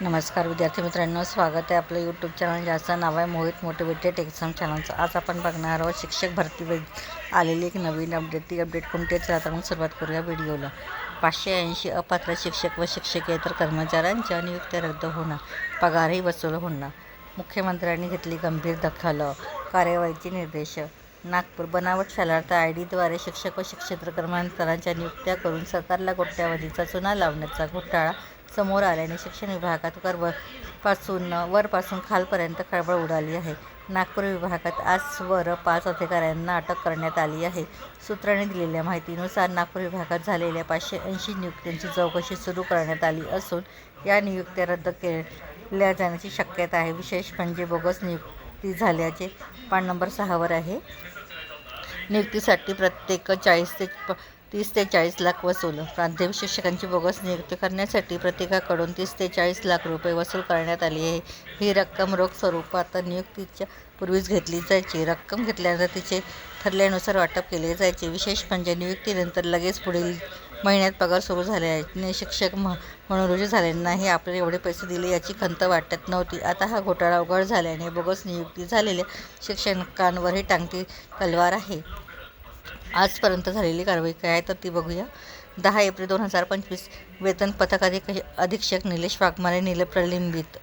नमस्कार विद्यार्थी मित्रांनो स्वागत आहे आपलं यूट्यूब चॅनल ज्याचं नाव आहे मोहित मोटिवेटेड एक्झाम चॅनलचं आज आपण बघणार आहोत शिक्षक भरती आलेली एक नवीन अपडेट ती अपडेट कोणती आहे? म्हणून सुरुवात करूया व्हिडिओला पाचशे ऐंशी अपात्र शिक्षक व शिक्षकेतर कर्मचाऱ्यांच्या नियुक्त्या रद्द होणार. पगारही वसूल होणार. मुख्यमंत्र्यांनी घेतली गंभीर दखल. कार्यवाहीचे निर्देश. नागपूर बनावट शालार्थ आय डीद्वारे शिक्षक व शिक्षेत्र कर्मचाऱ्यांच्या नियुक्त्या करून सरकारला कोट्यावधीचा चुना लावण्याचा घोटाळा समोर आल्याने शिक्षण विभागात वर पासून वरपासून खालपर्यंत खळबळ उडाली आहे. नागपूर विभागात आजवर पाच अधिकाऱ्यांना अटक करण्यात आली आहे. सूत्रांनी दिलेल्या माहितीनुसार नागपूर विभागात झालेल्या पाचशे ऐंशी नियुक्त्यांची चौकशी सुरू करण्यात आली असून या नियुक्त्या रद्द केल्या जाण्याची शक्यता आहे. विशेष म्हणजे बोगस नियुक्ती झाल्याचे पान नंबर सहावर आहे. नियुक्तीसाठी प्रत्येक चाळीस ते प तीस ते चाळीस लाख वसूल. प्राथमिक शिक्षकांची बोगस नियुक्ती करण्यासाठी प्रत्येकाकडून तीस ते चाळीस लाख रुपये वसूल करण्यात आली आहे. ही रक्कम रोख स्वरूपात नियुक्तीच्या पूर्वीच घेतली जायची. रक्कम घेतल्यानंतर तिचे ठरल्यानुसार वाटप केले जायचे. विशेष म्हणजे नियुक्तीनंतर लगेच पुढील महिन्यात पगार सुरू झाल्याने शिक्षक म्हणून रुजू झाल्यांनाही आपल्याला एवढे पैसे दिले याची खंत वाटत नव्हती. आता हा घोटाळा उघड झाल्याने बोगस नियुक्ती झालेल्या शिक्षकांवरही टांगती तलवार आहे. आजपर्यंत झालेली कारवाई काय आहे तर ती बघूया. दहा एप्रिल दोन हजार पंचवीस वेतन पथकाधिक अधीक्षक निलेश वाघमारे निल प्रलिंबित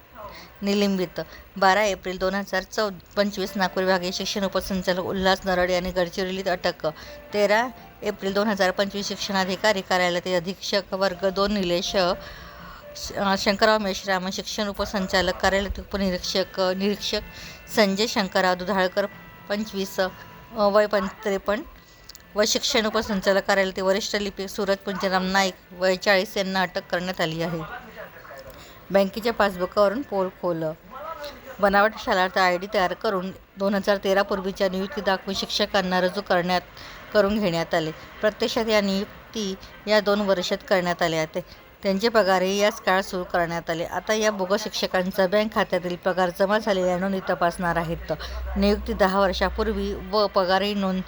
निलंबित. बारा एप्रिल दोन हजार चौ पंचवीस नागपूर विभागीय शिक्षण उपसंचालक उल्हास नरड यांनी गडचिरोलीत अटक. तेरा एप्रिल दोन हजार पंचवीस शिक्षणाधिकारी कार्यालयातील अधीक्षक वर्ग दोन निलेश शंकरराव मेश्राम शिक्षण उपसंचालक कार्यालयातील उपनिरीक्षक निरीक्षक संजय शंकरराव दुधाळकर पंचवीस वय पण त्रेपन्न व शिक्षण उपसंचालक कार्यालयातील वरिष्ठ लिपिक सूरज पुंजराम नाईक वय चाळीस यांना अटक करण्यात आली आहे. बँकेच्या पासबुकावरून पोल खोल. बनावट शालार्थ आय डी तयार करून दोन हजार तेरापूर्वीच्या नियुक्ती दाखवून शिक्षकांना रुजू करण्यात करून घेण्यात आले. प्रत्यक्षात या नियुक्ती या दोन वर्षात करण्यात आल्या आहेत. त्यांचे पगारही याच काळात सुरू करण्यात आले. आता या बोगस शिक्षकांचा बँक खात्यातील पगार जमा झालेल्या नोंदी तपासणार आहेत. नियुक्ती दहा वर्षापूर्वी व पगारही नोंद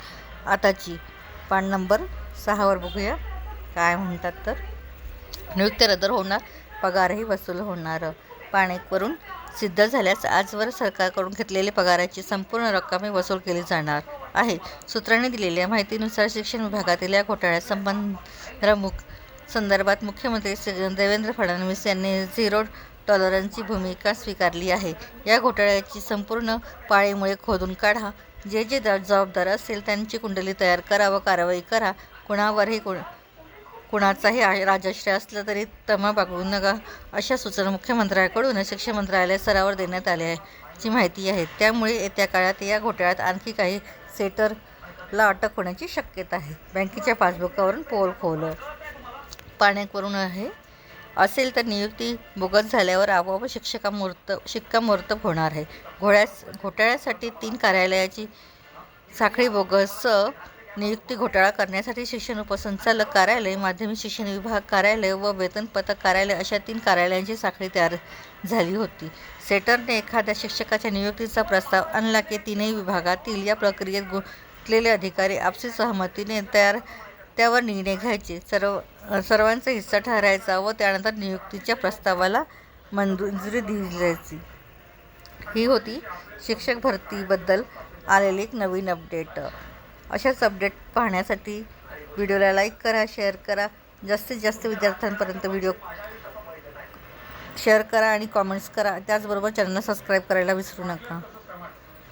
आताची पान नंबर सहावर बघूया. काय म्हणतात तर? नियुक्ती रद्द होणार पगारही वसूल होणार. पाणेकवरून सिद्ध झाल्यास आजवर सरकारकडून घेतलेल्या पगाराची संपूर्ण रक्कमही वसूल केली जाणार आहे. सूत्रांनी दिलेल्या माहितीनुसार शिक्षण विभागातील या घोटाळ्या संबंध मुख संदर्भात मुख्यमंत्री देवेंद्र फडणवीस यांनी झिरो टॉलरन्सची भूमिका स्वीकारली आहे. या घोटाळ्याची संपूर्ण पाळीमुळे खोदून काढा. जे जे जबाबदार असेल त्यांची कुंडली तयार करा व कारवाई करा. कुणावरही कुण कुणाचाही राजाश्रय असलं तरी तमा बागवू नका. अशा सूचना मुख्यमंत्र्याकडून शिक्षण मंत्रालय स्तरावर देण्यात आल्या आहे जी माहिती आहे. त्यामुळे येत्या काळात या घोटाळ्यात आणखी काही सेटरला अटक होण्याची शक्यता आहे. बँकेच्या पासबुकावरून पोल खोवलं पाण्यावरून आहे. असेल तर नियुक्ती बोगस झाल्यावर आपोआप शिक्षकामूर्त शिक्कामोर्तब होणार आहे. घोड्यास घोटाळ्यासाठी तीन कार्यालयाची साखळी बोगस नियुक्ती घोटाळा करण्यासाठी शिक्षण उपसंचालक कार्यालय माध्यमिक शिक्षण विभाग कार्यालय व वेतन पथक कार्यालय अशा तीन कार्यालयांची साखळी तयार झाली होती. सेटरने एखाद्या शिक्षकाच्या नियुक्तीचा प्रस्ताव आणला की तीनही विभागातील या प्रक्रियेत गुंतलेले अधिकारी आपसी सहमतीने तयार त्यावर निर्णय घ्यायचे. सर्व सर्वांचा हिस्सा ठरायचा व त्यानंतर नियुक्तीच्या प्रस्तावाला मंजुरी दिली जायची. ही होती शिक्षक भरतीबद्दल आलेली एक नवीन अपडेट अशाच अपडेट पाहण्यासाठी व्हिडिओला लाईक करा शेअर करा. जास्तीत जास्त विद्यार्थ्यांपर्यंत व्हिडिओ शेअर करा आणि कॉमेंट्स करा. त्याचबरोबर चॅनल सबस्क्राईब करायला विसरू नका.